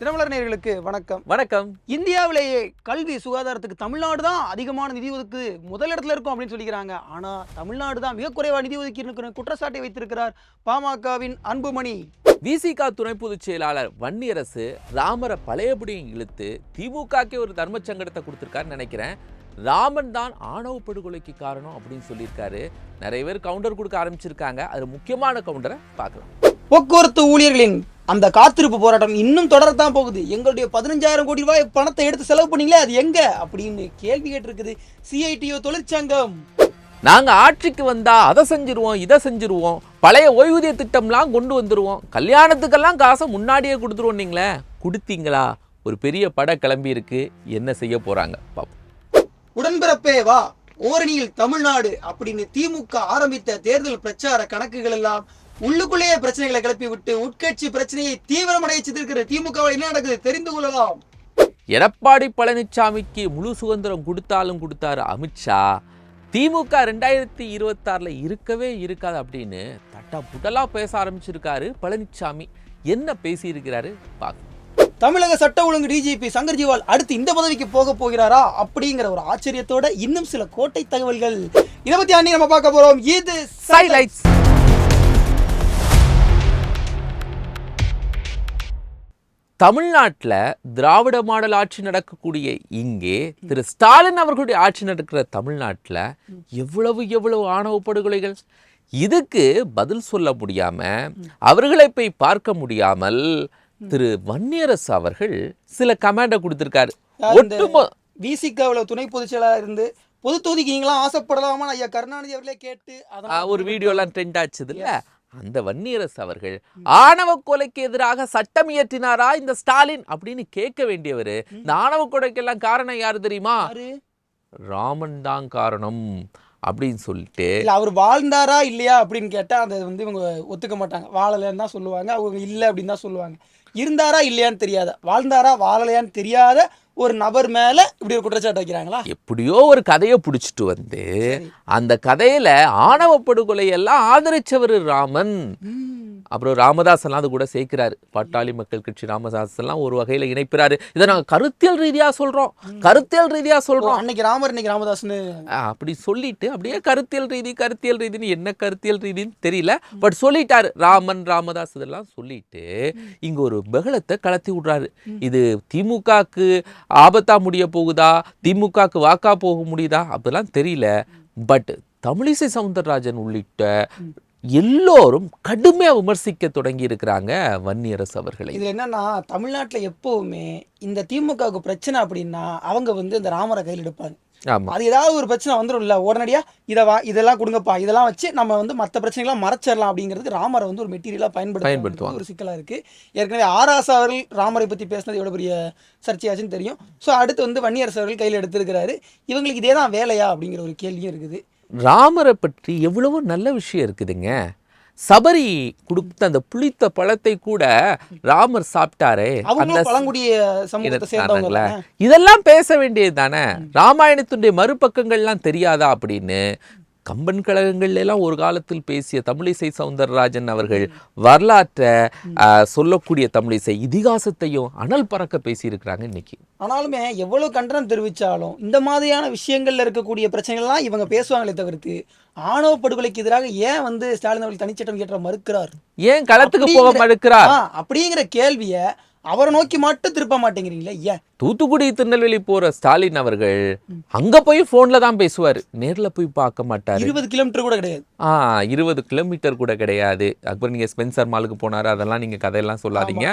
தினமலர் நேயர்களுக்கு வணக்கம். வணக்கம். இந்தியாவிலேயே கல்வி சுகாதாரத்துக்கு தமிழ்நாடு தான் அதிகமான நிதி ஒதுக்கு முதல் இடத்துல இருக்கும் அப்படின்னு சொல்லிக்கிறாங்க. ஆனா தமிழ்நாடு தான் மிக குறைவா நிதி ஒதுக்கி இருக்கிற குற்றச்சாட்டை வைத்திருக்கிறார் பாமகவின் அன்புமணி. விசிகா துணை பொதுச் செயலாளர் வன்னியரசு ராமரை பழையபடியும் இழுத்து திமுகக்கே ஒரு தர்ம சங்கடத்தை கொடுத்துருக்காருன்னு நினைக்கிறேன். ராமன் தான் ஆணவ படுகொலைக்கு காரணம் அப்படின்னு சொல்லியிருக்காரு. நிறைய பேர் கவுண்டர் கொடுக்க ஆரம்பிச்சிருக்காங்க. அது முக்கியமான கவுண்டரை பார்க்கலாம். போக்குவரத்து ஊழியர்களின் அந்த காத்திருப்பு போராட்டம் இன்னும் தொடரத்தான் போகுது. எங்களுடைய பதினஞ்சாயிரம் கோடி ரூபாய் பணத்தை எடுத்து செலவு பண்ணீங்களே அது எங்க? அப்படின்னு கேள்வி கேட்டிருக்குது சிஐடிஓ தொழிற்சங்கம். நாங்க ஆட்சிக்கு வந்தா அதை செஞ்சிருவோம் இதை செஞ்சிருவோம். பழைய ஓய்வூதிய திட்டம்லாம் கொண்டு வந்துருவோம். கல்யாணத்துக்கெல்லாம் காசை முன்னாடியே கொடுத்துருவோம் நீங்களே. கொடுத்தீங்களா? ஒரு பெரிய பட கிளம்பி இருக்கு. என்ன செய்ய போறாங்க? உடன்பிறப்பே வா. ஓரணியில் தமிழ்நாடு அப்படின்னு திமுக ஆரம்பித்த தேர்தல் பிரச்சார கணக்குகள் எல்லாம் உள்ளுக்குள்ளேயே பிரச்சனைகளை கிளப்பி விட்டு உட்கட்சி பிரச்சனையை தீவிரமடைய செய்திருக்கிற திமுக என்ன நடக்குது? தெரிந்து கொள்ளலாம். எடப்பாடி பழனிசாமிக்கு முழு சுதந்திரம் கொடுத்தாலும் கொடுத்தாரு அமித்ஷா. திமுக ரெண்டாயிரத்தி இருபத்தாறில் இருக்கவே இருக்காது அப்படின்னு தட்டா புட்டலா பேச ஆரம்பிச்சிருக்காரு பழனிசாமி என்ன பேசியிருக்கிறாரு? பார்க்க தமிழக சட்ட ஒழுங்கு டிஜிபி சங்கர் ஜிவால் அடுத்து இந்த பதவிக்கு போக போகிறாரா? அப்படிங்கிற ஒரு ஆச்சரியத்தோட இன்னும் சில கோட்டை தகவல்கள். இதை பத்தி அன்னி நம்ம பார்க்க போறோம். இது சைலைட்ஸ் தமிழ்நாட்டில் திராவிட மாடல் ஆட்சி நடக்கக்கூடிய இங்கே திரு ஸ்டாலின் அவர்களுடைய ஆட்சி நடக்கிற தமிழ்நாட்டில் எவ்வளவு எவ்வளவு ஆணவ படுகொலைகள்? இதுக்கு பதில் சொல்ல முடியாம அவர்களை போய் பார்க்க முடியாமல் திரு வன்னியரசு அவர்கள் சில கமாண்டை கொடுத்திருக்காரு. ஒட்டுமொ விசிகாவில் துணை பொதுச் செயலாளர் இருந்து பொது தொகுதிக்கு நீங்களாம் ஆசைப்படலாமா ஐயா கருணாநிதி அவர்களே கேட்டு ஒரு வீடியோலாம் ட்ரெண்ட் ஆச்சுது இல்ல அந்த வன்னியரசு அவர்கள் ஆணவ கொலைக்கு எதிராக சட்டம் இயற்றினாரா இந்த ஸ்டாலின் அப்படின்னு கேட்க வேண்டியவர். இந்த ஆணவ கொலைக்கெல்லாம் காரணம் யாரு தெரியுமா? ராமன் தான் காரணம் அப்படின்னு சொல்லிட்டு இல்ல அவர் வாழ்ந்தாரா இல்லையா அப்படின்னு கேட்டா அதை வந்து இவங்க ஒத்துக்க மாட்டாங்க. வாழலைன்னு தான் சொல்லுவாங்க. அவங்க இல்லை அப்படின்னு தான் சொல்லுவாங்க. இருந்தாரா இல்லையான்னு தெரியாத. வாழ்ந்தாரா வாழலையான்னு தெரியாத ஒரு நபர் மேல இப்படி ஒரு குற்றச்சாட்டு வைக்கிறாங்களா? எப்படியோ ஒரு கதையை பிடிச்சிட்டு வந்து அந்த கதையில ஆணவ படுகொலை எல்லாம் ஆதரிச்சவர் ராமன். அப்புறம் ராமதாஸ் அது கூட சேர்க்கிறாரு. பாட்டாளி மக்கள் கட்சி ராமதாஸ் எல்லாம் ஒரு வகையில இணைக்கிறாரு இதை நாங்க கருத்தியல் ரீதியா சொல்றோம். கருத்தியல் ரீதியா சொல்றோம். அன்னைக்கு ராமர் இன்னைக்கு ராமதாஸ்னு அப்படி சொல்லிட்டு அப்படியே கருத்தியல் ரீதி கருத்தியல் ரீதின்னு என்ன கருத்தியல் ரீதின்னு தெரியல. பட் சொல்லிட்டாரு. ராமன் ராமதாஸ் இதெல்லாம் சொல்லிட்டு இங்க ஒரு பகலத்தை கலத்தி விடுறாரு. இது திமுகக்கு ஆபத்தாக முடிய போகுதா? திமுகவுக்கு வாக்கா போக முடியுதா? அப்படிலாம் தெரியல. பட் தமிழிசை சவுந்தரராஜன் உள்ளிட்ட எல்லோரும் கடுமையாக விமர்சிக்க தொடங்கி இருக்கிறாங்க வன்னியரசு அவர்களை. இதில் என்னன்னா தமிழ்நாட்டில் எப்போவுமே இந்த திமுகவுக்கு பிரச்சனை அப்படின்னா அவங்க வந்து இந்த ராமரை கையில் எடுப்பாங்க. அது ஏதாவது ஒரு பிரச்சனை வந்துடும்ல உடனடியா இதை வா இதெல்லாம் கொடுங்கப்பா இதெல்லாம் வச்சு நம்ம வந்து மற்ற பிரச்சனைகள்லாம் மறைச்சிடலாம் அப்படிங்கிறதுக்கு ராமரை வந்து ஒரு மெட்டீரியலாக பயன்படுத்த. ஒரு சிக்கலா இருக்கு. ஏற்கனவே ஆராசா அவர்கள் ராமரை பத்தி பேசினது எவ்வளவு பெரிய சர்ச்சையாச்சுன்னு தெரியும். ஸோ அடுத்து வந்து வன்னியரசு அவர்கள் கையில் எடுத்திருக்கிறாரு. இவங்களுக்கு இதே தான் வேலையா அப்படிங்கிற ஒரு கேள்வியும் இருக்குது. ராமரை பற்றி எவ்வளவோ நல்ல விஷயம் இருக்குதுங்க. சபரி கொடுத்த அந்த புளித்த பழத்தை கூட ராமர் சாப்பிட்டாரே. அந்த? இதெல்லாம் பேச வேண்டியது தானே? ராமாயணத்துடைய மறுபக்கங்கள்லாம் தெரியாதா அப்படின்னு? கம்பன் கழகங்கள்ல எல்லாம் ஒரு காலத்தில் பேசிய தமிழிசை சவுந்தரராஜன் அவர்கள் வரலாற்றை சொல்லக்கூடிய தமிழிசை இதிகாசத்தையும் அனல் பறக்க பேசியிருக்கிறாங்க இன்னைக்கு. ஆனாலுமே எவ்வளவு கண்டனம் தெரிவிச்சாலும் இந்த மாதிரியான விஷயங்கள்ல இருக்கக்கூடிய பிரச்சனைகள்லாம் இவங்க பேசுவாங்களே தவிர்த்து ஆணவ படுகொலைக்கு எதிராக ஏன் வந்து ஸ்டாலின் அவர்கள் தனிச்சட்டம் இயற்ற மறுக்கிறார்? ஏன் களத்துக்கு போக மறுக்கிறார்? அப்படிங்கிற கேள்வியை அவரை நோக்கி மட்டும் திருப்ப மாட்டேங்கிறீங்களே ஏன்? தூத்துக்குடி திருநெல்வேலி போற ஸ்டாலின் அவர்கள் அங்க போய் போன்ல தான் பேசுவாரு. நேர்ல போய் பார்க்க மாட்டாரு. இருபது கிலோமீட்டர் கூட கிடையாது. ஆ இருபது கிலோமீட்டர் கூட கிடையாது. அப்புறம் நீங்க ஸ்பென்சர் மாலுக்கு போனாரு அதெல்லாம் நீங்க கதையெல்லாம் சொல்லாதீங்க.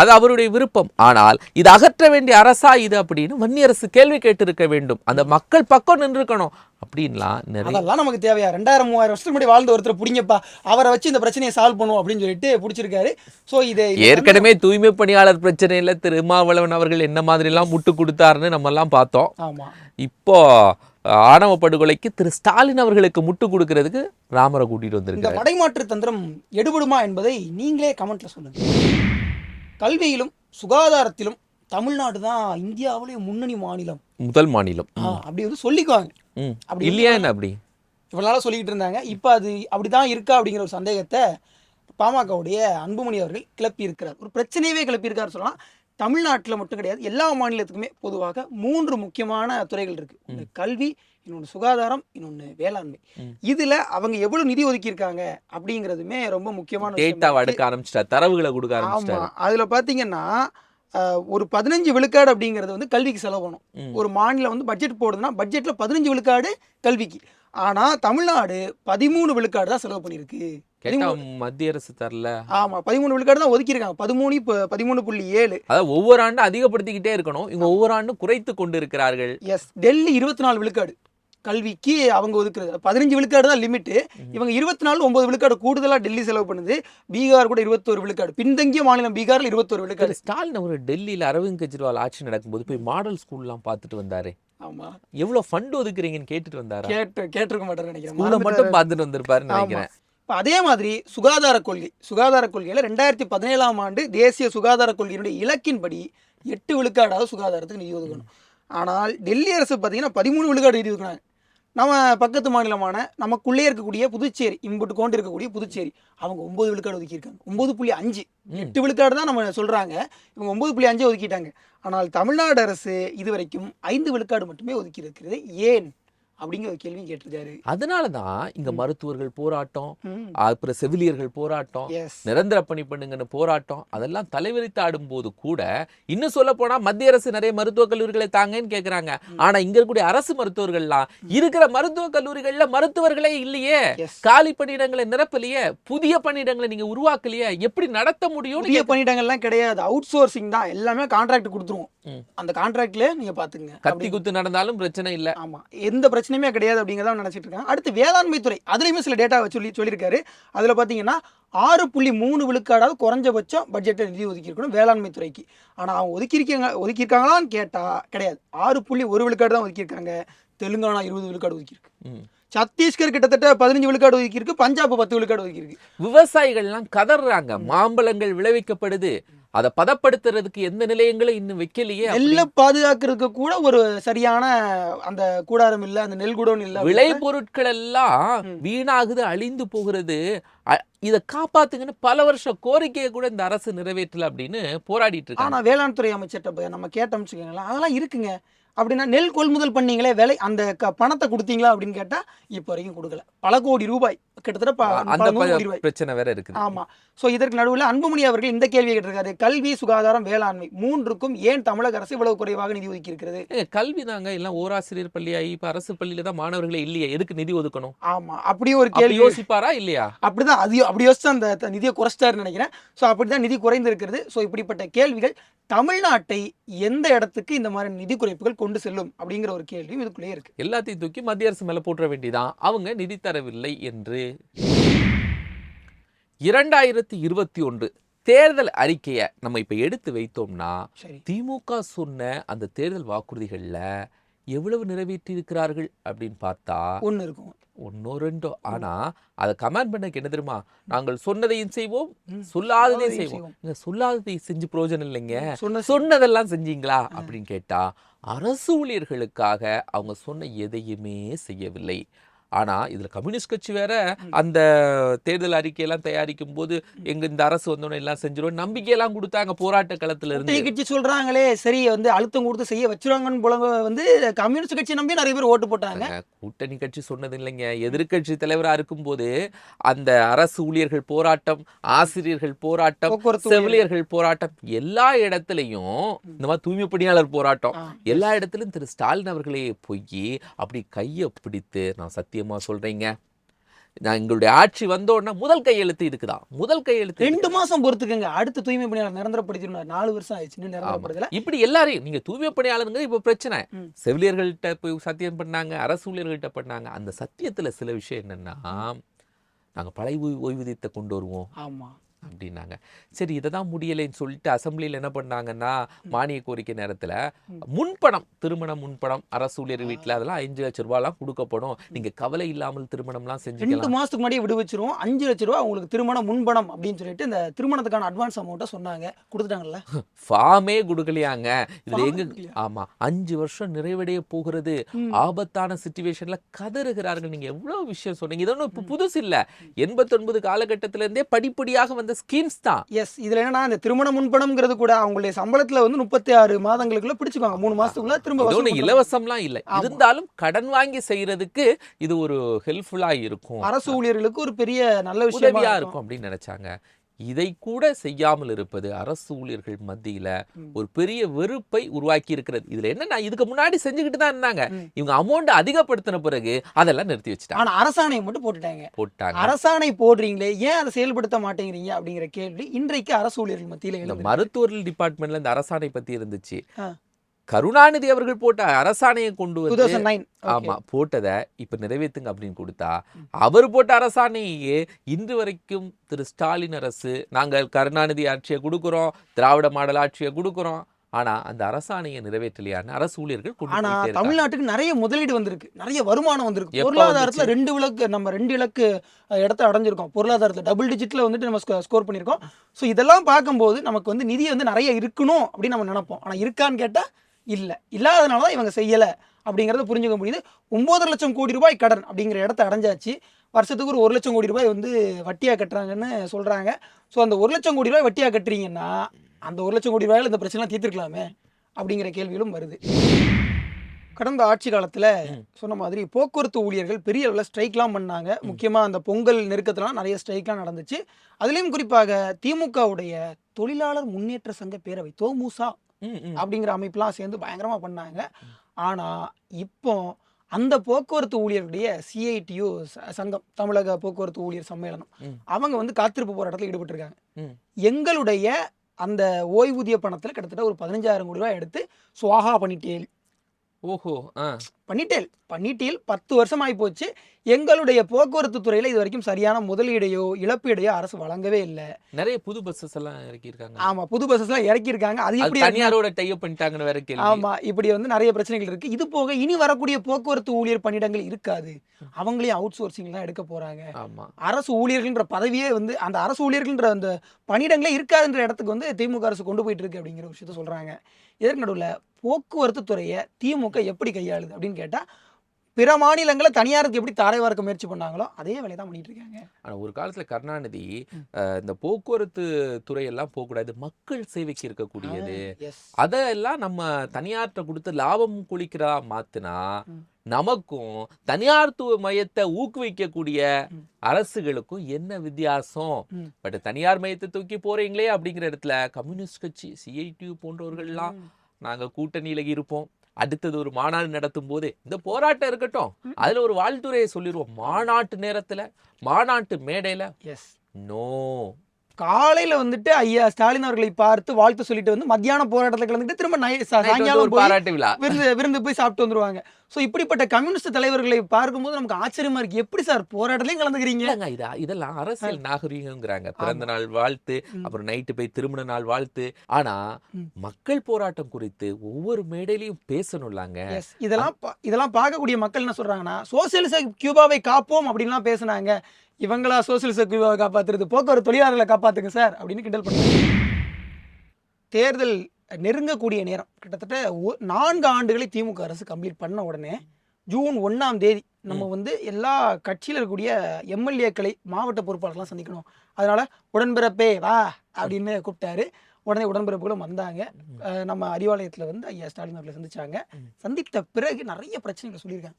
அது அவருடைய விருப்பம். ஆனால் இது அகற்ற வேண்டிய அரசா இது அப்படின்னு வன்னியரசு கேள்வி கேட்டிருக்க வேண்டும். அந்த மக்கள் பக்கம் நின்றுக்கணும் அப்படின்லாம் அதெல்லாம் நமக்கு தேவையா? ரெண்டாயிரம் மூவாயிரம் வருஷத்துக்கு முன்னாடி வாழ்ந்த ஒருத்தர் பிடிங்கப்பா அவரை வச்சு இந்த பிரச்சனையை சால்வ் பண்ணுவோம் அப்படின்னு சொல்லிட்டு பிடிச்சிருக்காரு. ஸோ இதை இதை ஏற்கனவே தூய்மை பணியாளர் பிரச்சனையில திருமாவளவன் அவர்கள் என்ன மாதிரி எல்லாம் முட்டு கொடுத்தாருன்னு நம்ம எல்லாம் பார்த்தோம். ஆமா. இப்போ ஆணவ படுகொலைக்கு திரு ஸ்டாலின் அவர்களுக்கு முட்டு கொடுக்கறதுக்கு ராமரை கூட்டிட்டு இந்த வந்திருக்காரு. படைமாற்று தந்திரம் எடுபடுமா என்பதை நீங்களே கமெண்ட்ல சொல்லுங்க. கல்வியிலும் சுகாதாரத்திலும் தமிழ்நாடு தான் இந்தியாவிலேயே முன்னணி மாநிலம். முதல் மாநிலம். அப்படி வந்து சொல்லிக்குவாங்க. அப்படி இல்லையா என்ன அப்படி? இவ்வளவு நாளா சொல்லிக்கிட்டு இருந்தாங்க. இப்போ அது அப்படிதான் இருக்கா அப்படிங்கிற ஒரு சந்தேகத்தை பாமகவுடைய அன்புமணி அவர்கள் கிளப்பி இருக்கிறார். ஒரு பிரச்சனையவே கிளப்பி இருக்காரு சொல்லலாம். தமிழ்நாட்டுல மட்டும் கிடையாது எல்லா மாநிலத்துக்குமே பொதுவாக மூன்று முக்கியமான துறைகள் இருக்கு. ஒன்று கல்வி இன்னொன்று சுகாதாரம் இன்னொன்று வேளாண்மை. இதுல அவங்க எவ்வளவு நிதி ஒதுக்கியிருக்காங்க அப்படிங்கிறதுமே ரொம்ப முக்கியமான டேட்டாவை ஆரம்பிச்சிட்டார் தரவுகளை கொடுக்க ஆமா ஆரம்பிச்சிட்டாரு. அதுல பாத்தீங்கன்னா அஹ், ஒரு பதினஞ்சு விழுக்காடு அப்படிங்கிறது வந்து கல்விக்கு செலவு பண்ணும். ஒரு மாநிலம் வந்து பட்ஜெட் போடுதுன்னா பட்ஜெட்ல பதினஞ்சு விழுக்காடு கல்விக்கு. ஆனா தமிழ்நாடு பதிமூணு விழுக்காடு தான் செலவு பண்ணியிருக்கு. மத்திய அரசு தரல. ஆமா பதிமூணு விழுக்காடு தான் ஒதுக்கியிருக்காங்க. பதிமூணு இப்ப பதிமூணு புள்ளி ஏழு. அதாவது ஒவ்வொரு ஆண்டும் அதிகப்படுத்திக்கிட்டே இருக்கணும். இவங்க ஒவ்வொரு ஆண்டும் குறைத்து கொண்டு இருக்கிறார்கள் எஸ் டெல்லி இருபத்தி நாலு விழுக்காடு. கல்விக்கு அவங்க ஒதுக்குறது. பதினஞ்சு விழுக்காடு தான் லிமிட்டு இவங்க இருபத்தி நாலு ஒன்பது விழுக்காடு கூடுதலாக டெல்லி செலவு பண்ணுது. பீகார் கூட இருபத்தோரு விழுக்காடு. பின்தங்கிய மாநிலம் பீகார்ல இருபத்தோரு விழுக்காடு. ஸ்டாலின் அவர் டெல்லியில அரவிந்த் கெஜ்ரிவால் ஆட்சி நடக்கும்போது போய் மாடல் ஸ்கூல்லாம் பார்த்துட்டு வந்தாரு. ஆமா. எவ்வளவு ஃபண்ட் ஒதுக்குறீங்கன்னு கேட்டுட்டு வந்தாரா? கேட்டு கேட்டிருக்க மாட்டேன்னு நினைக்கிறேன். மட்டும் பார்த்துட்டு வந்திருப்பாருன்னு. நினைக்கிறேன். இப்ப அதே மாதிரி சுகாதார கொள்கை சுகாதார கொள்கையில ரெண்டாயிரத்தி பதினேழாம் ஆண்டு தேசிய சுகாதார கொள்கையினுடைய இலக்கின்படி எட்டு விழுக்காடாவது சுகாதாரத்துக்கு நிதி ஒதுக்கணும். ஆனால் டெல்லி அரசு பார்த்தீங்கன்னா பதிமூணு விழுக்காடு நிதி ஒதுக்கினாங்க நம்ம பக்கத்து மாநிலமான நமக்குள்ளே இருக்கக்கூடிய புதுச்சேரி இம்புட்டு கொண்டு இருக்கக்கூடிய புதுச்சேரி அவங்க ஒன்பது விழுக்காடு ஒதுக்கியிருக்காங்க. ஒன்பது புள்ளி அஞ்சு. எட்டு விழுக்காடு தான் நம்ம சொல்றாங்க. இவங்க ஒன்பது புள்ளி அஞ்சு ஒதுக்கிட்டாங்க. ஆனால் தமிழ்நாடு அரசு இதுவரைக்கும் ஐந்து விழுக்காடு மட்டுமே ஒதுக்கி இருக்கிறது ஏன்? அப்படிங்கிற ஒரு கேள்வியும் கேட்டிருக்காரு. அதனாலதான் இங்க மருத்துவர்கள் போராட்டம் அப்புறம் செவிலியர்கள் போராட்டம் நிரந்தர பணி பண்ணுங்கன்னு போராட்டம் அதெல்லாம் தலைவிரித்து ஆடும்போது கூட இன்னும் சொல்ல போனா மத்திய அரசு நிறைய மருத்துவக் கல்லூரிகளை தாங்கன்னு கேக்குறாங்க. ஆனா இங்க இருக்கக்கூடிய அரசு மருத்துவர்கள்லாம் இருக்கிற மருத்துவக் கல்லூரிகள்ல மருத்துவர்களே இல்லையே. காலி பணியிடங்களை நிரப்பலையே. புதிய பணியிடங்களை நீங்க உருவாக்கலையே. எப்படி நடத்த முடியும்னு புதிய பணியிடங்கள்லாம் கிடையாது. அவுட் சோர்சிங் தான். எல்லாமே கான்ட்ராக்ட் கொடுத்துருவோம். அந்த கான்ட்ராக்ட்ல நீங்க பாத்துங்க கத்தி குத்து நடந்தாலும் பிரச்சனை இல்ல. ஆமா. எந்த பிரச்சனையுமே கிடையாது அப்படிங்கிறத நினைச்சிட்டு இருக்காங்க அடுத்து வேளாண்மை துறை அதுலயுமே சில டேட்டா சொல்லி சொல்லியிருக்காரு. அதுல பாத்தீங்கன்னா ஆறு புள்ளி மூணு விழுக்காடாவது குறைஞ்சபட்சம் பட்ஜெட்டில் நிதி ஒதுக்கியிருக்கணும் வேளாண்மை துறைக்கு. ஆனா அவங்க ஒதுக்கியிருக்காங்க ஒதுக்கியிருக்காங்களான்னு கேட்டா கிடையாது. ஆறு புள்ளி ஒரு விழுக்காடு தான் ஒதுக்கியிருக்காங்க. தெலுங்கானா இருபது விழுக்காடு ஒதுக்கியிருக்கு. சத்தீஸ்கர் கிட்டத்தட்ட பதினஞ்சு விழுக்காடு ஒதுக்கியிருக்கு. பஞ்சாப் பத்து விழுக்காடு ஒதுக்கியிருக்கு. விவசாயிகள்லாம் கதறாங்க மாம்பழங்கள் விளைவிக்கப்படுது. அதை பதப்படுத்துறதுக்கு எந்த நிலையங்களும் இன்னும் வைக்கலையே. நெல்லை பாதுகாக்கிறதுக்கு கூட ஒரு சரியான அந்த கூடாரம் இல்ல அந்த நெல் குடோன் இல்ல விளை பொருட்கள் எல்லாம். வீணாகுது அழிந்து போகிறது இத காப்பாத்துங்கன்னு பல வருஷம் கோரிக்கையை கூட இந்த அரசு நிறைவேற்றல அப்படின்னு போராடிட்டு இருக்காங்க ஆனா வேளாண் துறை அமைச்சர்கிட்ட நம்ம கேட்டோம்னு வச்சுக்கோங்களேன் அதெல்லாம் இருக்குங்க அப்படின்னா நெல் கொள்முதல் பண்ணீங்களே விலை அந்த க- பணத்தை கொடுத்தீங்களா அப்படின்னு கேட்டா இப்போ வரைக்கும் கொடுக்கல. பல கோடி ரூபாய். கிட்டத்தட்ட பிரச்சனை வேற இருக்குது. ஆமா. சோ இதற்கு நடுவுல அன்புமணி அவர்கள் இந்த கேள்வியை கேட்டிருக்காரு. கல்வி சுகாதாரம் வேளாண்மை மூன்றுக்கும் ஏன் தமிழக அரசு இவ்வளவு குறைவாக நிதி ஒதுக்கி இருக்கிறது கல்வி தாங்க எல்லாம் ஓராசிரியர் பள்ளியாகி இப்ப அரசு பள்ளியில தான் மாணவர்களே இல்லையே. எதுக்கு நிதி ஒதுக்கணும்? ஆமா. அப்படியே ஒரு அப்படி கேள்வி. யோசிப்பாரா இல்லையா? அப்படிதான். அது அப்படி யோசிச்சு அந்த நிதியை குறைச்சிட்டாருன்னு நினைக்கிறேன். ஸோ அப்படிதான் நிதி குறைந்து இருக்கிறது ஸோ இப்படிப்பட்ட கேள்விகள் தமிழ்நாட்டை எந்த இடத்துக்கு இந்த மாதிரி நிதி குறைப்புகள் கொண்டு செல்லும் அப்படிங்கிற ஒரு கேள்வியும் இதுக்குள்ளேயே இருக்கு. எல்லாத்தையும் தூக்கி மத்திய அரசு மேல போட்டுற வேண்டியதான் அவங்க நிதி தரவில்லை என்று. இரண்டாயிரத்தி இருபத்தி ஒன்று தேர்தல் அறிக்கையை நம்ம இப்ப எடுத்து வைத்தோம்னா திமுக சொன்ன அந்த தேர்தல் வாக்குறுதிகள்ல எவ்வளவு நிறைவேற்றி இருக்கிறார்கள் அப்படின்னு பார்த்தா ஒண்ணு இருக்கும். ஒன்னோ ரெண்டோ. ஆனா அதை கமெண்ட் பண்ணக்கு என்ன தெரியுமா? நாங்கள் சொன்னதையும் செய்வோம். சொல்லாததையும் செய்வோம். சொல்லாததை செஞ்சு பிரயோஜனம் இல்லைங்க. சொன்ன சொன்னதெல்லாம் செஞ்சீங்களா? அப்படின்னு கேட்டா அரசு ஊழியர்களுக்காக அவங்க சொன்ன எதையுமே செய்யவில்லை. ஆனா இதுல கம்யூனிஸ்ட் கட்சி வேற அந்த தேர்தல் அறிக்கையெல்லாம் தயாரிக்கும் போது எங்க இந்த அரசு வந்தோடனே எல்லாம் செஞ்சிரும். நம்பிக்கையெல்லாம் கொடுத்தாங்க போராட்ட களத்துல இருந்து. கட்சி சொல்றாங்களே சரி வந்து அழுத்தம் கொடுத்து செய்ய வச்சிருவாங்கன்னு போல வந்து கம்யூனிஸ்ட் கட்சி நம்பி நிறைய பேர் ஓட்டு போட்டாங்க. கூட்டணி கட்சி சொன்னது இல்லைங்க எதிர்க்கட்சி தலைவரா இருக்கும்போது அந்த அரசு ஊழியர்கள் போராட்டம் ஆசிரியர்கள் போராட்டம். செவிலியர்கள் போராட்டம் எல்லா இடத்துலயும் இந்த மாதிரி தூய்மை பணியாளர் போராட்டம். எல்லா இடத்துலயும் திரு ஸ்டாலின் அவர்களே போய் அப்படி கையை பிடித்து நான் சத்தியமா சொல்றேங்க? நான் எங்களுடைய ஆட்சி வந்த உடனே முதல் கையெழுத்து இருக்குதான் முதல் கையெழுத்து ரெண்டு மாசம் பொறுத்துக்கங்க. அடுத்த தூய்மை பணியாளர் நிரந்தரப்படுத்தினார் நாலு வருஷம் ஆயிடுச்சு. நிரந்தரப்படுத்தல இப்படி எல்லாரையும் நீங்க தூய்மை பணியாளருங்க இப்ப பிரச்சனை. செவிலியர்கள்ட்ட போய் சத்தியம் பண்ணாங்க அரசு ஊழியர்கள்ட்ட பண்ணாங்க. அந்த சத்தியத்துல சில விஷயம் என்னன்னா நாங்க பழைய ஓய்வு- ஓய்வூதியத்தை கொண்டு வருவோம். ஆமா. அப்படின்னாங்க. சரி இதை தான் முடியலைன்னு சொல்லிட்டு அசெம்பிளியில் என்ன பண்ணாங்கன்னா மானிய கோரிக்கை நேரத்துல முன்பணம் திருமண முன்பணம் அரசு ஊழியர் வீட்டுல அதெல்லாம் அஞ்சு லட்ச ரூபாய்லாம் கொடுக்கப்படும். நீங்க கவலை இல்லாமல் திருமணம்லாம் ரெண்டு செஞ்சுக்கலாம். மாசத்துக்கு முன்னாடியே விடுவிச்சிருவோம் அஞ்சு லட்ச ரூபா உங்களுக்கு திருமண முன்பணம் அப்படின்னு சொல்லிட்டு இந்த திருமணத்துக்கான அட்வான்ஸ் அமௌண்ட்டை சொன்னாங்க. கொடுத்துட்டாங்கல்ல? ஃபார்மே கொடுக்கலையாங்க. Form எங்க கொடுக்கலையா? ஆமா அஞ்சு வருஷம் நிறைவடைய போகிறது. ஆபத்தான சுச்சுவேஷன்ல கதறுகிறார்கள். நீங்க எவ்வளவு விஷயம் சொன்னீங்க. இது ஒன்றும் புதுசு இல்ல எண்பத்தொன்பது காலகட்டத்தில இருந்தே படிப்படியாக வந்த அந்த ஸ்கீம்ஸ் தான். எஸ் இதுல என்னன்னா இந்த திருமண முன்பணம்ங்கிறது கூட அவங்களுடைய சம்பளத்துல வந்து முப்பத்தி ஆறு மாதங்களுக்குள்ள பிடிச்சுக்குவாங்க. மூணு மாசத்துக்குள்ள திரும்ப பண்றாங்க. இலவசம்லாம் இல்லை. இருந்தாலும் கடன் வாங்கி செய்யறதுக்கு இது ஒரு ஹெல்ப்ஃபுல்லா இருக்கும். அரசு ஊழியர்களுக்கு ஒரு பெரிய நல்ல விஷயமா இருக்கும் அப்படின்னு நினைச்சாங்க. இதை கூட செய்யாமல் இருப்பது அரசு ஊழியர்கள் மத்தியில. ஒரு பெரிய வெறுப்பை உருவாக்கி இருக்கிறது இதுல என்னன்னா இதுக்கு முன்னாடி செஞ்சுக்கிட்டு தான் இருந்தாங்க. இவங்க அமௌண்ட் அதிகப்படுத்தின பிறகு அதெல்லாம் நிறுத்தி வச்சுட்டாங்க. ஆனா அரசாணையை மட்டும் போட்டுட்டாங்க. போட்டாங்க. அரசாணை போடுறீங்களே ஏன் அதை செயல்படுத்த மாட்டேங்கிறீங்க அப்படிங்கிற கேள்வி இன்றைக்கு அரசு ஊழியர்கள் மத்தியில இந்த மருத்துவர்கள் டிபார்ட்மெண்ட்ல இந்த அரசாணை பத்தி இருந்துச்சு. கருணாநிதி அவர்கள் போட்ட அரசாணையை கொண்டு வந்து ஆமா போட்டதை இப்ப நிறைவேத்துங்க அப்படின்னு கொடுத்தா. அவர் போட்ட அரசாணையே இன்று வரைக்கும் திரு ஸ்டாலின் அரசு நாங்கள் கருணாநிதி ஆட்சியை கொடுக்குறோம் திராவிட மாடல் ஆட்சியை கொடுக்குறோம் ஆனா அந்த அரசாணையை நிறைவேற்றலையான்னு அரசு ஊழியர்கள் ஆனா. தமிழ்நாட்டுக்கு நிறைய முதலீடு வந்திருக்கு நிறைய வருமானம் வந்திருக்கு பொருளாதாரத்துல? ரெண்டு விளக்கு நம்ம ரெண்டு இலக்கு இடத்த அடைஞ்சிருக்கோம் பொருளாதாரத்துல டபுள் டிஜிட்ல வந்துட்டு நம்ம ஸ்கோர் பண்ணியிருக்கோம் ஸோ இதெல்லாம் பார்க்கும்போது நமக்கு வந்து நிதி வந்து நிறைய இருக்கணும் அப்படின்னு நம்ம நினைப்போம் ஆனா இருக்கான்னு கேட்டா இல்ல. இல்லாதனால தான் இவங்க செய்யல அப்படிங்கறத புரிஞ்சுக்க முடியுது. ஒன்பதரை லட்சம் கோடி ரூபாய் கடன் அப்படிங்கிற இடத்த அடைஞ்சாச்சு. வருஷத்துக்கு ஒரு ஒரு லட்சம் கோடி ரூபாய் வந்து வட்டியா கட்டுறாங்கன்னு சொல்றாங்க. ஸோ அந்த ஒரு லட்சம் கோடி ரூபாய் வட்டியா கட்டுறீங்கன்னா அந்த ஒரு லட்சம் கோடி ரூபாயில இந்த பிரச்சனை தீர்த்துருக்கலாமே அப்படிங்கிற கேள்விகளும் வருது. கடந்த ஆட்சி காலத்துல. சொன்ன மாதிரி போக்குவரத்து ஊழியர்கள் பெரிய அளவில் ஸ்ட்ரைக்லாம் பண்ணாங்க. முக்கியமா அந்த பொங்கல் நெருக்கத்துலாம் நிறைய ஸ்ட்ரைக்லாம் நடந்துச்சு. அதுலயும் குறிப்பாக திமுகவுடைய தொழிலாளர் முன்னேற்ற சங்க பேரவை தோமுசா. அப்படிங்கிற அமைப்புலாம் சேர்ந்து பயங்கரமா பண்ணாங்க. ஆனா இப்போ அந்த போக்குவரத்து ஊழியர்களுடைய சிஐடியு சங்கம் தமிழக போக்குவரத்து ஊழியர் சம்மேளனம். அவங்க வந்து காத்திருப்பு போராட்டத்தில் ஈடுபட்டிருக்காங்க. எங்களுடைய அந்த ஓய்வூதிய பணத்துல கிட்டத்தட்ட ஒரு பதினஞ்சாயிரம் கோடி ரூபாய் எடுத்து சுவாகா பண்ணிட்டேன். ஓஹோ பண்ணிட்டேல் பண்ணிட்டீல் பத்து வருஷம் ஆகி போச்சு. எங்களுடைய போக்குவரத்து துறையில இது வரைக்கும் சரியான முதலீடையோ இழப்பீடையோ அரசு வழங்கவே இல்லை. நிறைய புது பஸ்ஸஸ் எல்லாம் இறக்கியிருக்காங்க. ஆமா புது பஸ்ஸஸ் எல்லாம் இறக்கியிருக்காங்க. அது எப்படி தனியாரோட டைப் பண்ணிட்டாங்கன்னு வேற கேள்வி. ஆமா இப்படி வந்து நிறைய பிரச்சனைகள் இருக்கு. இது போக இனி வரக்கூடிய போக்குவரத்து ஊழியர் பணியிடங்கள் இருக்காது. அவங்களையும் அவுட் சோர்சிங் தான் எடுக்க போறாங்க. ஆமா. அரசு ஊழியர்கள்ன்ற பதவியே வந்து அந்த அரசு ஊழியர்கள்ன்ற அந்த பணியிடங்களே இருக்காதுன்ற இடத்துக்கு வந்து திமுக அரசு கொண்டு போயிட்டு இருக்கு அப்படிங்கிற விஷயத்த சொல்றாங்க. இதற்கு நடுவில் போக்குவரத்து துறையை திமுக எப்படி கையாளுது அப்படின்னு கேட்டா பிற மாநிலங்களை தனியாருக்கு எப்படி தாரை வார்க்க முயற்சி பண்ணாங்களோ அதே வேலையை தான் பண்ணிட்டு இருக்காங்க ஆனா ஒரு காலத்துல கருணாநிதி இந்த போக்குவரத்து துறையெல்லாம் போகக்கூடாது மக்கள் சேவைக்கு இருக்கக்கூடியது அதெல்லாம் நம்ம தனியார்ட்ட கொடுத்து லாபம் குளிக்கிறதா மாத்துனா. நமக்கும் தனியார்த்துவ மையத்தை ஊக்குவிக்கக்கூடிய. அரசுகளுக்கும் என்ன வித்தியாசம். பட் தனியார் மையத்தை தூக்கி போறீங்களே அப்படிங்கிற இடத்துல கம்யூனிஸ்ட் கட்சி சிஐடியு போன்றவர்கள்லாம் நாங்க கூட்டணியில இருப்போம் அடுத்தது ஒரு மாநாடு நடத்தும் போது இந்த போராட்டம் இருக்கட்டும். அதுல ஒரு வாழ்த்துறையை சொல்லிடுவோம் மாநாட்டு நேரத்துல மாநாட்டு மேடையில எஸ் நோ காலையில வந்துட்டு ஐயா ஸ்டாலின் அவர்களை பார்த்து வாழ்த்து சொல்லிட்டு வந்து மத்தியான போராட்டத்தில் கலந்துட்டு திரும்ப சாயங்காலம் பாராட்டு விழா. விருந்து விருந்து போய் சாப்பிட்டு வந்துருவாங்க. ஸோ இப்படிப்பட்ட கம்யூனிஸ்ட் தலைவர்களை பார்க்கும்போது நமக்கு ஆச்சரியமா இருக்கு. எப்படி சார் போராட்டத்திலையும் கலந்துக்கிறீங்க? இது இதெல்லாம் அரசியல் நாகரீகங்கிறாங்க பிறந்த நாள் வாழ்த்து. அப்புறம் நைட்டு போய் திருமண நாள் வாழ்த்து. ஆனா. மக்கள் போராட்டம் குறித்து ஒவ்வொரு மேடையிலையும் பேசணும்லாங்க. இதெல்லாம் இதெல்லாம் பார்க்கக்கூடிய மக்கள் என்ன சொல்றாங்கன்னா சோசியலிச கியூபாவை காப்போம் அப்படின்லாம் பேசுனாங்க. இவங்களா சோசியலிச கியூபாவை காப்பாத்துறது? போக்குவரத்து தொழிலாளர்களை காப்பாத்துங்க சார் அப்படின்னு கிண்டல் பண்ணாங்க தேர்தல் நெருங்கக்கூடிய நேரம். கிட்டத்தட்ட நான்கு ஆண்டுகளை திமுக அரசு கம்ப்ளீட் பண்ண உடனே ஜூன் ஒண்ணாம் தேதி நம்ம வந்து எல்லா கட்சியில் இருக்கக்கூடிய எம்எல்ஏக்களை மாவட்ட பொறுப்பாளர்லாம் சந்திக்கணும். அதனால உடன்பிறப்பே வா அப்படின்னு கூப்பிட்டாரு. உடனே உடன்பிறப்புகளும் வந்தாங்க. நம்ம அறிவாலயத்தில் வந்து ஐயா ஸ்டாலின் அவர்களை சந்திச்சாங்க. சந்தித்த பிறகு நிறைய பிரச்சனைகள் சொல்லியிருக்காங்க.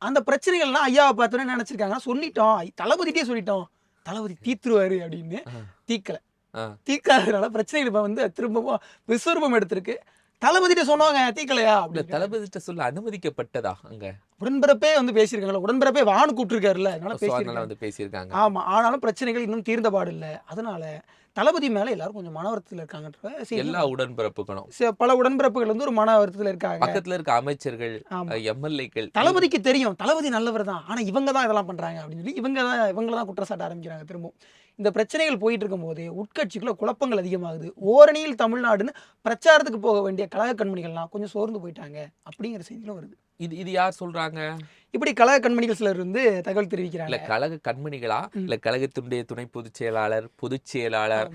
அந்த பிரச்சனைகள்லாம் ஐயாவை பார்த்தோன்னே நினைச்சிருக்காங்க. சொல்லிட்டோம். தளபதிட்டே சொல்லிட்டோம். தளபதி தீத்துருவாரு அப்படின்னு. தீக்கல. ஆ. தீக்காதனால பிரச்சனைகள் இப்ப வந்து திரும்பவும் விஸ்வரூபம் எடுத்திருக்கு. தளபதிட்ட சொன்னாங்க தீக்கலையா? அப்படின்னு. தளபதிட்ட சொல்ல அனுமதிக்கப்பட்டதா அங்க? உடன்பிறப்பே வந்து பேசியிருக்காங்களா உடன்பிறப்பே வான்னு கூப்பிட்டுருக்காருல்ல அதனால வந்து பேசியிருக்காங்க. ஆமா ஆனாலும் பிரச்சனைகள் இன்னும் தீர்ந்த பாடு இல்ல. அதனால தளபதி மேல எல்லாரும் கொஞ்சம் மன வருத்தத்தில் இருக்காங்கன்ற எல்லா உடன்பிறப்புகளும். பல உடன்பிறப்புகள் வந்து ஒரு மன வருத்தத்தில் இருக்காங்க. பக்கத்துல இருக்க அமைச்சர்கள் எம்எல்ஏக்கள் தளபதிக்கு தெரியும் தளபதி நல்லவர் தான் ஆனா இவங்க தான் இதெல்லாம் பண்றாங்க அப்படின்னு சொல்லி இவங்க தான் இவங்கள தான் குற்றச்சாட்ட ஆரம்பிக்கிறாங்க திரும்பவும். இந்த பிரச்சனைகள் போயிட்டு இருக்கும்போது உட்கட்சிக்குள்ள குழப்பங்கள் அதிகமாகுது. ஓரணியில் தமிழ்நாடுன்னு பிரச்சாரத்துக்கு போக வேண்டிய கழக கண்மணிகள்லாம் கொஞ்சம் சோர்ந்து போயிட்டாங்க அப்படிங்கிற செய்திகளும் வருது. இது இது யார் சொல்றாங்க? இப்படி கழக கண்மணிகள் சிலர் வந்து தகவல் இல்ல தெரிவிக்கிறாங்க கழக கண்மணிகளா. இல்ல கழகத்தினுடைய துணை பொதுச் செயலாளர் பொதுச் செயலாளர்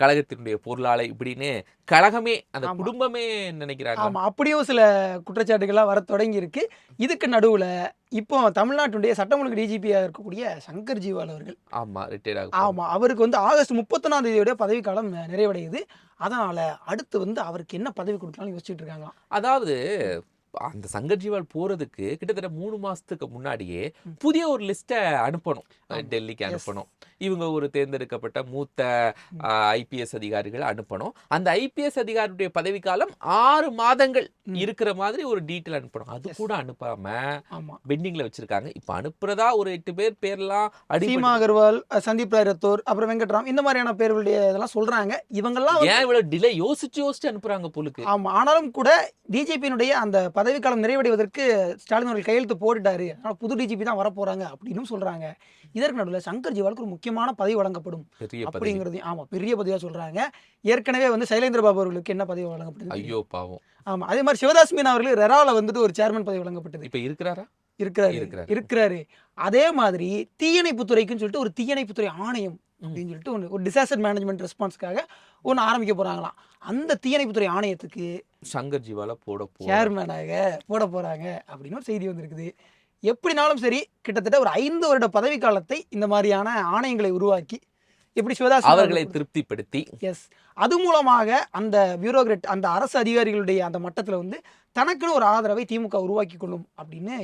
கழகத்தினுடைய பொருளாளர் இப்படின்னு கழகமே அந்த. குடும்பமே நினைக்கிறாங்க. ஆமா அப்படியும் சில குற்றச்சாட்டுகள்லாம் வர தொடங்கி இருக்கு இதுக்கு நடுவுல இப்போ தமிழ்நாட்டுடைய சட்டம் ஒழுங்கு டிஜிபியா இருக்கக்கூடிய சங்கர் ஜிவால் அவர்கள் ஆமா ரிட்டையர்ட் ஆகும் ஆமா அவருக்கு வந்து ஆகஸ்ட் முப்பத்தொன்னாம் தேதியோட பதவிக்காலம் நிறைவடையுது. அதனால அடுத்து வந்து அவருக்கு என்ன பதவி கொடுக்கலாம்னு யோசிச்சுட்டு இருக்காங்க அதாவது அந்த சங்கர்ஜிவால் போறதுக்கு கிட்டத்தட்ட மூணு மாசத்துக்கு முன்னாடியே. புதிய ஒரு லிஸ்ட்டை அனுப்பணும். டெல்லிக்கு. அனுப்பணும் இவங்க ஒரு தேர்ந்தெடுக்கப்பட்ட மூத்த. ஐபிஎஸ் அதிகாரிகள் அனுப்பணும். அந்த ஐபிஎஸ் அதிகாரியுடைய பதவிக்காலம் ஆறு மாதங்கள். இருக்கிற மாதிரி ஒரு டீட்டெயில் அனுப்பணும். அது. கூட அனுப்பாம பெண்டிங்ல வச்சிருக்காங்க. இப்ப அனுப்புறதா ஒரு எட்டு பேர் பேர்லாம் அடி சீமா அகர்வால் சந்தீப் ராய் ரத்தோர் அப்புறம் வெங்கட்ராம் இந்த மாதிரியான பேர்களுடைய இதெல்லாம் சொல்றாங்க. இவங்கெல்லாம் ஏன் இவ்வளவு டிலே யோசிச்சு யோசிச்சு அனுப்புறாங்க போலுக்கு. ஆமா. ஆனாலும் கூட டிஜிபியினுடைய அந்த பதவிக்காலம் நிறைவடைவதற்கு ஸ்டாலின் அவர்கள் கையெழுத்து போட்டுட்டாரு. அதனால புது டிஜிபி தான் வரப்போறாங்க அப்படின்னு சொல்றாங்க. இதற்கு நடுவில் சங்கர் ஜிவாலுக்கு ஒரு முக்கியமான பதவி வழங்கப்படும் அப்படிங்கிறது. ஆமா பெரிய பதவியா சொல்றாங்க. ஏற்கனவே வந்து சைலேந்திர பாபு அவர்களுக்கு என்ன பதவி வழங்கப்பட்டது? ஐயோ பாவம். ஆமா அதே மாதிரி சிவதாஸ் மீனா அவர்களுக்கு ரெரால வந்துட்டு ஒரு சேர்மன் பதவி வழங்கப்பட்டது. இப்ப இருக்கிறாரா? இருக்கிறாரு. இருக்கிறாரு. அதே மாதிரி தீயணைப்புத்துறைக்குன்னு சொல்லிட்டு ஒரு தீயணைப்புத்துறை ஆணையம் அப்படின்னு சொல்லிட்டு ஒன்று ஒரு டிசாஸ்டர் மேனேஜ்மெண்ட் ரெஸ்பான்ஸ்க்காக ஒன்று ஆரம்பிக்க போறாங்களாம். அந்த தீயணைப்புத்துறை ஆணையத்துக்கு சங்கர்ஜிவால போட போ சேர்மேனாக போட போறாங்க அப்படின்னு ஒரு செய்தி வந்திருக்குது. எப்படினாலும் சரி கிட்டத்தட்ட ஒரு ஐந்து வருட பதவி காலத்தை இந்த மாதிரியான ஆணையங்களை உருவாக்கி எப்படி சிவதாஸ் அவர்களை திருப்திப்படுத்தி. எஸ் அது மூலமாக அந்த பியூரோக்ராட் அந்த அரசு அதிகாரிகளுடைய அந்த மட்டத்தில் வந்து தனக்குன்னு ஒரு ஆதரவை திமுக உருவாக்கி கொள்ளும் அப்படின்னு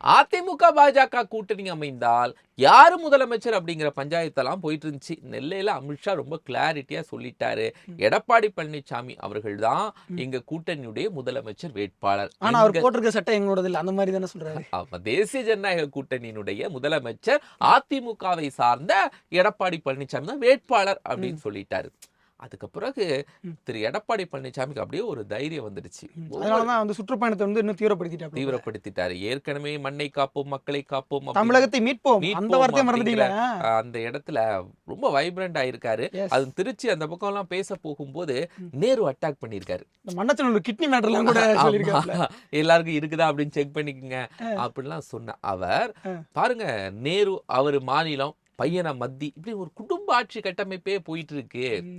அதிமுக பாஜக கூட்டணி அமைந்தால் யாரு முதலமைச்சர் அப்படிங்கிற பஞ்சாயத்தெல்லாம் போயிட்டு இருந்துச்சு நெல்லையில அமித்ஷா ரொம்ப கிளாரிட்டியா சொல்லிட்டாரு. எடப்பாடி பழனிசாமி அவர்கள் தான். எங்க கூட்டணியுடைய முதலமைச்சர் வேட்பாளர். ஆனா அவர் போட்டிருக்க சட்டம் எங்களோடது இல்லை. அந்த மாதிரி தானே சொல்றாரு. ஆமா, தேசிய ஜனநாயக கூட்டணியினுடைய முதலமைச்சர் அதிமுகவை சார்ந்த எடப்பாடி பழனிசாமி தான் வேட்பாளர் அப்படின்னு சொல்லிட்டாரு. அதுக்கு பிறகு. திரு எடப்பாடி பழனிசாமிக்கு அப்படியே ஒரு தைரியம் வந்துடுச்சு. அதனாலதான் வந்து சுற்றுப்பயணத்தை வந்து இன்னும் தீவிரப்படுத்திட்டாங்க தீவிரப்படுத்திட்டாரு. ஏற்கனவே மண்ணை காப்போம் மக்களை காப்போம் தமிழகத்தை மீட்போம். அந்த வார்த்தையை மறந்துட்டீங்களா? அஹ் அந்த இடத்துல ரொம்ப வைப்ரண்ட் ஆயிருக்காரு. அது திருச்சி அந்த பக்கம் எல்லாம் பேச போகும்போது. நேரு அட்டாக் பண்ணிருக்காரு இந்த மன்னச்சனூர் கிட்னி மேட்டர்லாம் கூட எல்லாருக்கும் இருக்குதா அப்படின்னு செக் பண்ணிக்கங்க. அப்படிலாம் சொன்ன அவர். பாருங்க நேரு அவர் மாநிலம் பையனை மத்தி இப்படி ஒரு குடும்ப ஆட்சி கட்டமைப்பே போயிட்டு இருக்கு.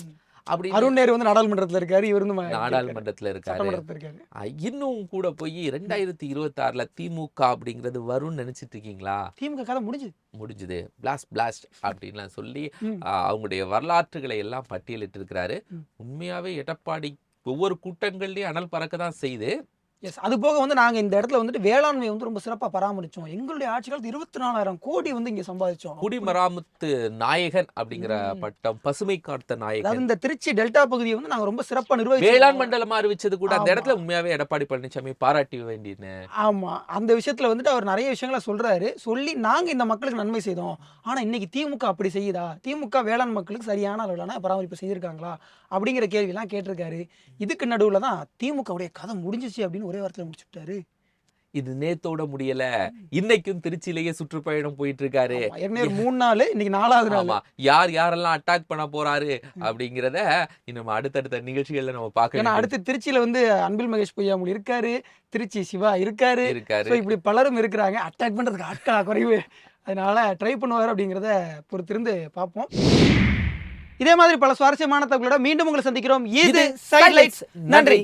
அப்படி அருண் நேரு வந்து நாடாளுமன்றத்துல இருக்காரு இவர் வந்து நாடாளுமன்றத்துல இருக்காரு. இன்னும் கூட போய் ரெண்டாயிரத்தி இருபத்தி ஆறுல திமுக அப்படிங்கிறது வரும்னு நினைச்சிட்டு இருக்கீங்களா? திமுக கதை முடிஞ்சு முடிஞ்சுது. பிளாஸ்ட் பிளாஸ்ட் அப்படின்லாம் சொல்லி அவங்களுடைய வரலாற்றுகளை எல்லாம் பட்டியலிட்டு இருக்கிறாரு. உண்மையாவே எடப்பாடி ஒவ்வொரு கூட்டங்கள்லயும் அனல் பறக்க தான் செய்து எஸ் அது போக வந்து நாங்க இந்த இடத்துல வந்துட்டு வேளாண்மை வந்து ரொம்ப சிறப்பா பராமரிச்சோம். எங்களுடைய ஆட்சி காலத்து இருபத்தி நாலாயிரம் கோடி வந்து இங்க சம்பாதிச்சோம். குடிமராமத்து நாயகன் அப்படிங்கிற. பட்டம் பசுமை காத்த நாயகன். இந்த திருச்சி டெல்டா பகுதியை வந்து நாங்க ரொம்ப சிறப்பா நிர்வகிச்சோம் வேளாண் மண்டலமா அறிவிச்சது கூட அந்த. இடத்துல உண்மையாவே எடப்பாடி பழனிசாமி பாராட்டி வேண்டியது ஆமா. அந்த விஷயத்துல வந்துட்டு அவர் நிறைய விஷயங்களை சொல்றாரு. சொல்லி நாங்க இந்த மக்களுக்கு நன்மை செய்தோம். ஆனா இன்னைக்கு திமுக அப்படி செய்யுதா? திமுக வேளாண் மக்களுக்கு சரியான அளவிலான பராமரிப்பு செய்திருக்காங்களா? அப்படிங்கிற கேள்வியெல்லாம் கேட்டிருக்காரு. இதுக்கு நடுவுல தான் திமுகவுடைய கதை முடிஞ்சிச்சு அப்படின்னு ஒரே வாரத்துல முடிச்சுட்டாரு. இது நேத்தோட முடியல. இன்னைக்கும் திருச்சியிலேயே சுற்றுப்பயணம் போயிட்டு இருக்காரு மூணு நாள் இன்னைக்கு நாலாவது நாள். யார் யாரெல்லாம் அட்டாக் பண்ண போறாரு அப்படிங்கிறத இன்னும் அடுத்தடுத்த நிகழ்ச்சிகள்ல நம்ம பார்க்க ஏன்னா வேண்டியது. அடுத்து திருச்சியில வந்து அன்பில் மகேஷ் பொய்யாமொழி இருக்காரு திருச்சி சிவா இருக்காரு. இருக்காரு. இப்படி பலரும் இருக்கிறாங்க. அட்டாக் பண்றதுக்கு ஆட்களா குறைவு. அதனால ட்ரை பண்ணுவார் அப்படிங்கிறத பொறுத்திருந்து பார்ப்போம். இதே மாதிரி பல சுவாரஸ்யமான தகவலோட மீண்டும் உங்களை சந்திக்கிறோம். இது நன்றி.